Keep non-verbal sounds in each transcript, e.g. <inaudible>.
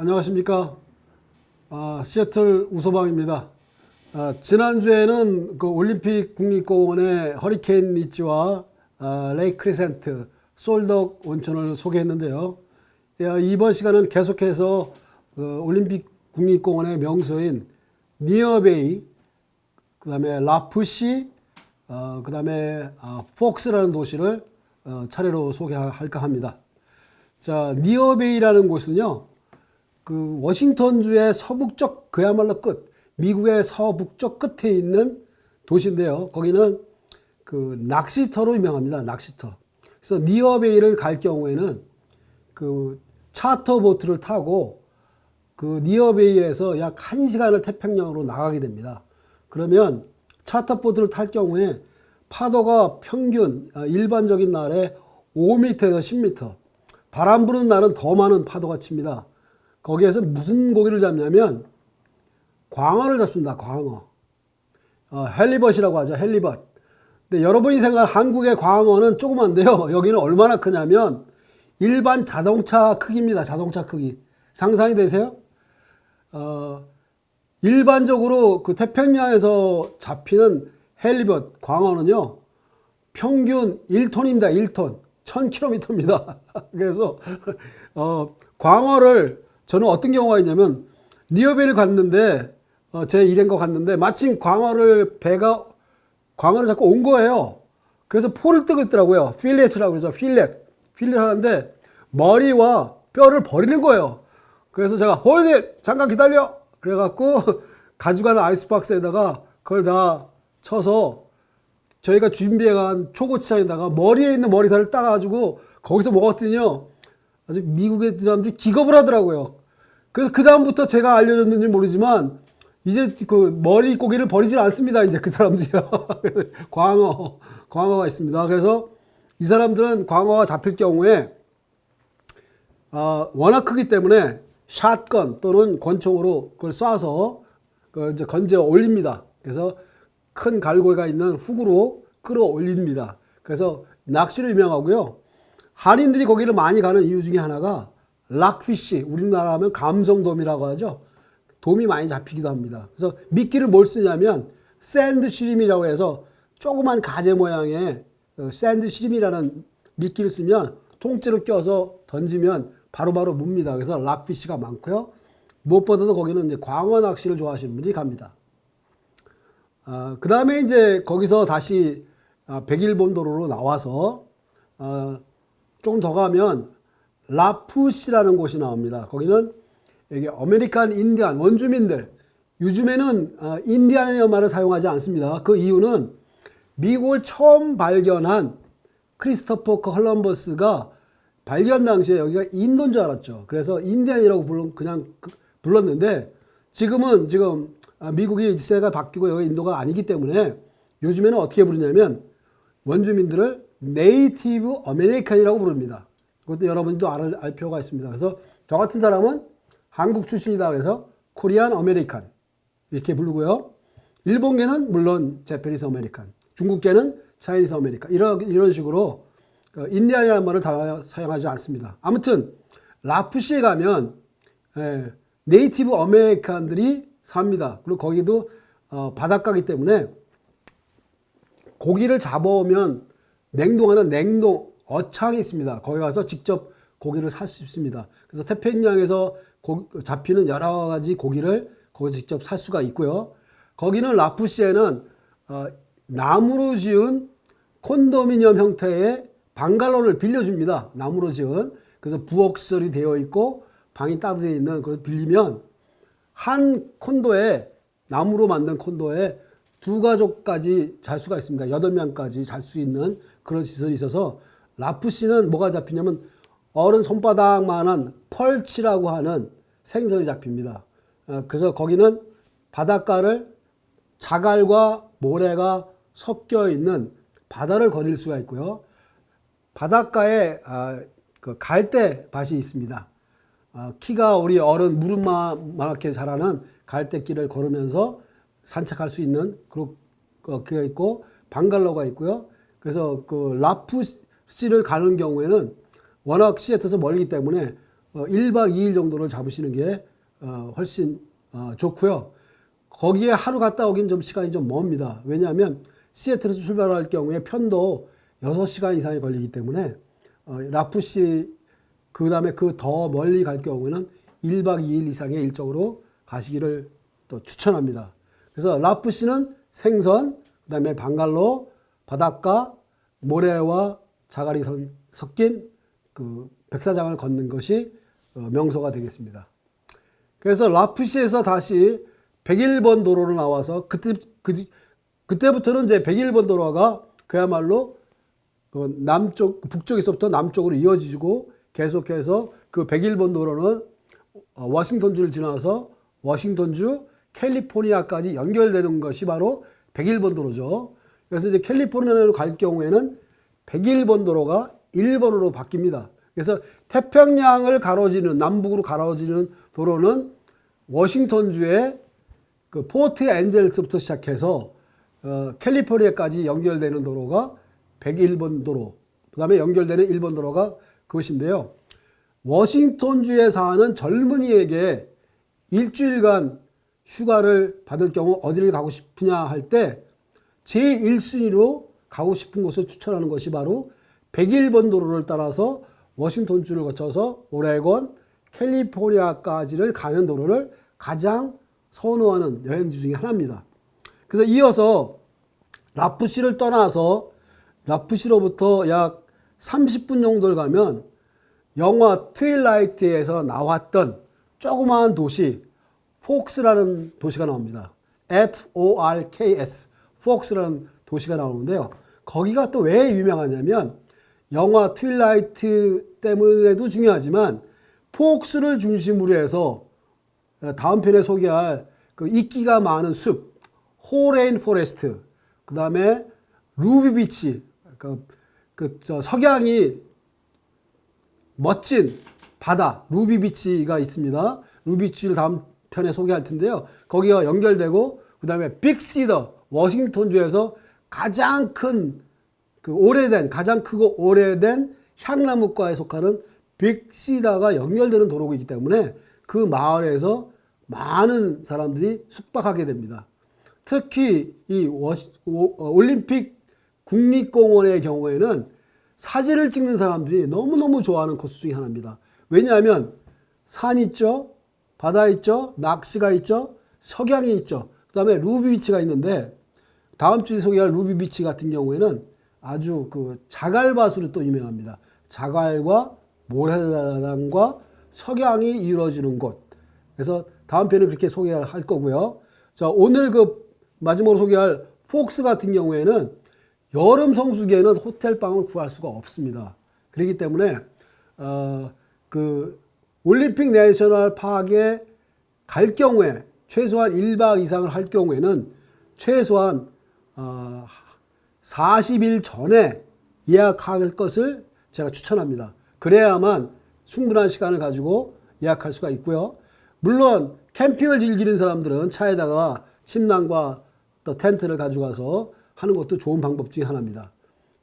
네, 안녕하십니까. 아, 시애틀 우소방입니다. 아, 지난주에는 그 올림픽 국립공원의 허리케인 리치와 아, 레이 크리센트, 솔덕 온천을 소개했는데요. 야, 이번 시간은 계속해서 그 올림픽 국립공원의 명소인 니어베이, 그 다음에 라프시, 어, 그 다음에 아, 폭스라는 도시를 어, 차례로 소개할까 합니다. 자, 니어베이라는 곳은요, 그 워싱턴주의 서북쪽 그야말로 끝, 미국의 서북쪽 끝에 있는 도시인데요. 거기는 그 낚시터로 유명합니다. 낚시터. 그래서 니어베이를 갈 경우에는 그 차터 보트를 타고 그 니어베이에서 약 1시간을 태평양으로 나가게 됩니다. 그러면 차터 보트를 탈 경우에 파도가 평균 아, 일반적인 날에 5m에서 10m, 바람 부는 날은 더 많은 파도가 칩니다. 거기에서 무슨 고기를 잡냐면 광어를 잡습니다. 광어. 어, 헬리벗이라고 하죠. 헬리벗. 근데 여러분이 생각한 한국의 광어는 조그만데요. <laughs> 여기는 얼마나 크냐면 일반 자동차 크기입니다. 자동차 크기. 상상이 되세요? 어, 일반적으로 그 태평양에서 잡히는 헬리벗 광어는요. 평균 1톤입니다. 1톤. 1000km입니다. 그래서 어, 광어를 저는 어떤 경우가 있냐면 니어베이를 갔는데 어, 제 일행과 갔는데 마침 광어를 배가 광어를 잡고 온 거예요. 그래서 포를 뜨고 있더라고요. 필렛이라고 그러죠. 필렛. 필렛 하는데 머리와 뼈를 버리는 거예요. 그래서 제가 홀릿 잠깐 기다려. 그래갖고 <laughs> 가져가는 아이스박스에다가 그걸 다 쳐서 저희가 준비해간 초고추장에다가 머리에 있는 머리살을 따가지고 거기서 먹었더니요. 아주 미국의 사람들이 기겁을 하더라고요. 그래서 그 다음부터 제가 알려줬는지 모르지만 이제 그 머리 고기를 버리질 않습니다. 이제 그 사람들이요. <laughs> 광어, 광어가 있습니다. 그래서 이 사람들은 광어가 잡힐 경우에 아, 워낙 크기 때문에 샷건 또는 권총으로 그걸 쏴서 그걸 이제 건져 올립니다. 그래서 큰 갈고리가 있는 훅으로 끌어올립니다. 그래서 낚시로 유명하고요. 한인들이 거기를 많이 가는 이유 중에 하나가 락피쉬, 우리나라 하면 감성돔이라고 하죠. 돔이 많이 잡히기도 합니다. 그래서 미끼를 뭘 쓰냐면 샌드 시림이라고 해서 조그만 가재 모양의 어, 샌드 시림이라는 미끼를 쓰면 통째로 껴서 던지면 바로바로 뭅니다. 그래서 락피쉬가 많고요. 무엇보다도 거기는 이제 광어 낚시를 좋아하시는 분들이 갑니다. 아, 그 다음에 이제 거기서 다시 아, 백일본도로로 나와서 아, 조금 더 가면 라푸시라는 곳이 나옵니다. 거기는 여기 아메리칸 인디안 원주민들 요즘에는 아, 인디안이라는 말을 사용하지 않습니다. 그 이유는 미국을 처음 발견한 크리스토퍼 컬럼버스가 발견 당시에 여기가 인도인 줄 알았죠. 그래서 인디안이라고 불러 그냥 그- 불렀는데 지금은 지금 아, 미국이 세가 바뀌고 여기 인도가 아니기 때문에 요즘에는 어떻게 부르냐면 원주민들을 네이티브 아메리칸이라고 부릅니다. 그것도 여러분도 알, 알 필요가 있습니다. 그래서 저 같은 사람은 한국 출신이다 그래서 코리안 아메리칸 이렇게 부르고요. 일본계는 물론 제페니스 아메리칸, 중국계는 차이니스 아메리칸 이런 이런 식으로 그 인디안이라는 말을 다 사용하지 않습니다. 아무튼 라프시에 가면 예, 네이티브 아메리칸들이 삽니다. 그리고 거기도 어, 바닷가기 때문에 고기를 잡아오면 냉동하는 냉동 어창이 있습니다. 거기 가서 직접 고기를 살 수 있습니다. 그래서 태평양에서 고- 잡히는 여러 가지 고기를 거기서 직접 살 수가 있고요. 거기는 라푸시에는 어, 나무로 지은 콘도미니엄 형태의 방갈로를 빌려줍니다. 나무로 지은. 그래서 부엌 시설이 되어 있고 방이 되어 있는 그걸 빌리면 한 콘도에 나무로 만든 콘도에 두 가족까지 잘 수가 있습니다. 여덟 명까지 잘 수 있는 그런 시설이 있어서 라프시는 뭐가 잡히냐면 어른 손바닥만한 펄치라고 하는 생선이 잡힙니다. 어, 그래서 거기는 바닷가를 자갈과 모래가 섞여 있는 바다를 거닐 수가 있고요. 바닷가에 아, 그 갈대 밭이 있습니다. 아, 키가 우리 어른 무릎만하게 자라는 갈대길을 걸으면서 산책할 수 있는 그런 그게 있고 방갈로가 있고요. 그래서 그 라프시 를 가는 경우에는 워낙 시애틀에서 멀기 때문에 어, 1박 2일 정도를 잡으시는 게 어, 훨씬 어, 좋고요. 거기에 하루 갔다 오긴 좀 시간이 좀 멉니다. 왜냐하면 시애틀에서 출발할 경우에 편도 6시간 이상이 걸리기 때문에 어, 라푸시 그 다음에 그 더 멀리 갈 경우에는 1박 2일 이상의 일정으로 가시기를 또 추천합니다. 그래서 라푸시는 생선, 그 다음에 방갈로, 바닷가, 모래와 자갈이 선- 섞인 그 백사장을 걷는 것이 어, 명소가 되겠습니다. 그래서 라푸시에서 다시 101번 도로로 나와서 그때 그, 그때부터는 이제 101번 도로가 그야말로 그 남쪽 북쪽에서부터 남쪽으로 이어지고 계속해서 그 101번 도로는 어, 워싱턴주를 지나서 워싱턴주 캘리포니아까지 연결되는 것이 바로 101번 도로죠. 그래서 이제 캘리포니아로 갈 경우에는 101번 도로가 1번으로 바뀝니다. 그래서 태평양을 가로지는 남북으로 가로지는 도로는 워싱턴주의 그 포트 엔젤스부터 시작해서 어, 캘리포니아까지 연결되는 도로가 101번 도로, 그 다음에 연결되는 1번 도로가 그것인데요. 워싱턴주에 사는 젊은이에게 일주일간 휴가를 받을 경우 어디를 가고 싶으냐 할 때 제1순위로 가고 싶은 곳을 추천하는 것이 바로 101번 도로를 따라서 워싱턴주를 거쳐서 오레곤, 캘리포니아까지를 가는 도로를 가장 선호하는 여행지 중에 하나입니다. 그래서 이어서 라푸시를 떠나서 라푸시로부터 약 30분 정도를 가면 영화 트윌라이트에서 나왔던 조그마한 도시 폭스라는 도시가 나옵니다. F-O-R-K-S 폭스라는 도시가 나오는데요. 거기가 또 왜 유명하냐면 영화 트윌라이트 때문에도 중요하지만 폭스를 중심으로 해서 다음 편에 소개할 그 이끼가 많은 숲, 호레인 포레스트, 그 다음에 루비 비치, 그, 그 저 석양이 멋진 바다 루비 비치가 있습니다. 루비 비치를 다음 편에 소개할 텐데요. 거기가 연결되고 그 다음에 빅시더 워싱턴주에서 가장 큰 그 오래된 가장 크고 오래된 향나무과에 속하는 빅시다가 연결되는 도로이기 때문에 그 마을에서 많은 사람들이 숙박하게 됩니다. 특히 이 워시- 오- 어, 올림픽 국립공원의 경우에는 사진을 찍는 사람들이 너무너무 좋아하는 코스 중에 하나입니다. 왜냐하면 산 있죠, 바다 있죠, 낚시가 있죠, 석양이 있죠. 그 다음에 루비 비치가 있는데 다음 주에 소개할 루비 비치 같은 경우에는 아주 그 자갈밭으로 또 유명합니다. 자갈과 모래사장과 석양이 이루어지는 곳. 그래서 다음 편에 그렇게 소개할 거고요. 자, 오늘 그 마지막으로 소개할 폭스 같은 경우에는 여름 성수기에는 호텔 방을 구할 수가 없습니다. 그렇기 때문에 어, 그 올림픽 내셔널 파크에 갈 경우에 최소한 1박 이상을 할 경우에는 최소한 어, 40일 전에 예약할 것을 제가 추천합니다. 그래야만 충분한 시간을 가지고 예약할 수가 있고요. 물론 캠핑을 즐기는 사람들은 차에다가 침낭과 또 텐트를 가져가서 하는 것도 좋은 방법 중에 하나입니다.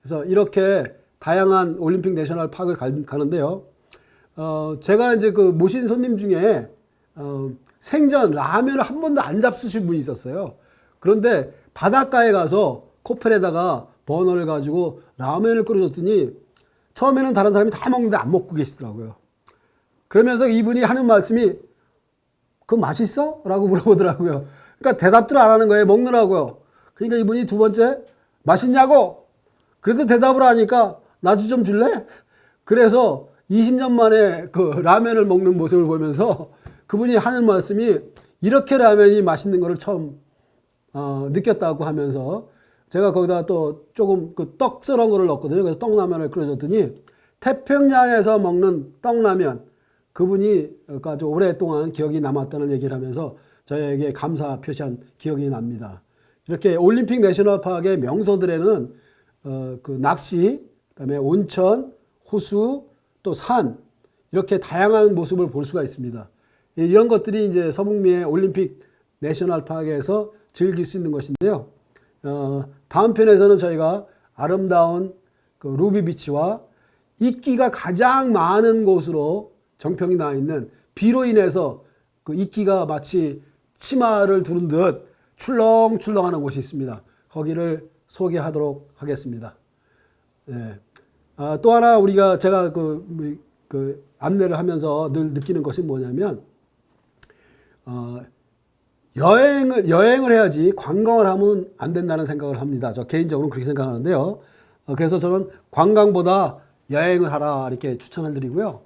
그래서 이렇게 다양한 올림픽 내셔널 파크를 갈- 가는데요. 어, 제가 이제 그 모신 손님 중에 어, 생전 라면을 한 번도 안 잡수신 분이 있었어요. 그런데 바닷가에 가서 코펠에다가 버너를 가지고 라면을 끓여줬더니 처음에는 다른 사람이 다 먹는데 안 먹고 계시더라고요. 그러면서 이분이 하는 말씀이 그 맛있어? 라고 물어보더라고요. 그러니까 대답들 안 하는 거예요. 먹느라고요. 그러니까 이분이 두 번째 맛있냐고? 그래도 대답을 하니까 나도 좀 줄래? 그래서 20년 만에 그 라면을 먹는 모습을 보면서 그분이 하는 말씀이 이렇게 라면이 맛있는 거를 처음 어, 느꼈다고 하면서 제가 거기다 또 조금 그 떡 썰은 거를 넣었거든요. 그래서 떡라면을 끓여줬더니 태평양에서 먹는 떡라면 그분이 아주 오랫동안 기억이 남았다는 얘기를 하면서 저에게 감사 표시한 기억이 납니다. 이렇게 올림픽 내셔널 파크의 명소들에는 어, 그 낚시, 그다음에 온천, 호수, 또 산 이렇게 다양한 모습을 볼 수가 있습니다. 이- 이런 것들이 이제 서북미의 올림픽 내셔널 파크에서 즐길 수 있는 것인데요. 어, 다음 편에서는 저희가 아름다운 그 루비 비치와 이끼가 가장 많은 곳으로 정평이 나 있는 비로 인해서 그 이끼가 마치 치마를 두른 듯 출렁출렁하는 곳이 있습니다. 거기를 소개하도록 하겠습니다. 예. 아, 또 하나 우리가 제가 그, 뭐, 그 안내를 하면서 늘 느끼는 것이 뭐냐면 어, 여행을 여행을 해야지 관광을 하면 안 된다는 생각을 합니다. 저 개인적으로 그렇게 생각하는데요. 어, 그래서 저는 관광보다 여행을 하라 이렇게 추천을 드리고요.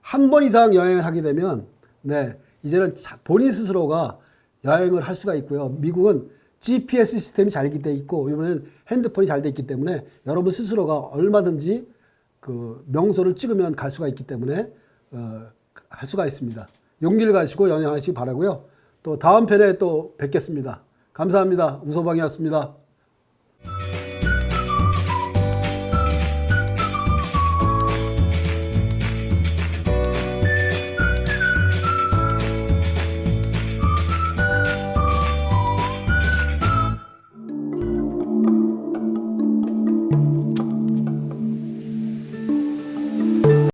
한 번 이상 여행을 하게 되면 네 이제는 자- 본인 스스로가 여행을 할 수가 있고요. 미국은 GPS 시스템이 잘 돼 있고 이번에는 핸드폰이 잘 돼 있기 때문에 여러분 스스로가 얼마든지 그 명소를 찍으면 갈 수가 있기 때문에 어, 할 수가 있습니다. 용기를 가지고 여행하시기 바라고요. 또 다음 편에 또 뵙겠습니다. 감사합니다. 우소방이었습니다.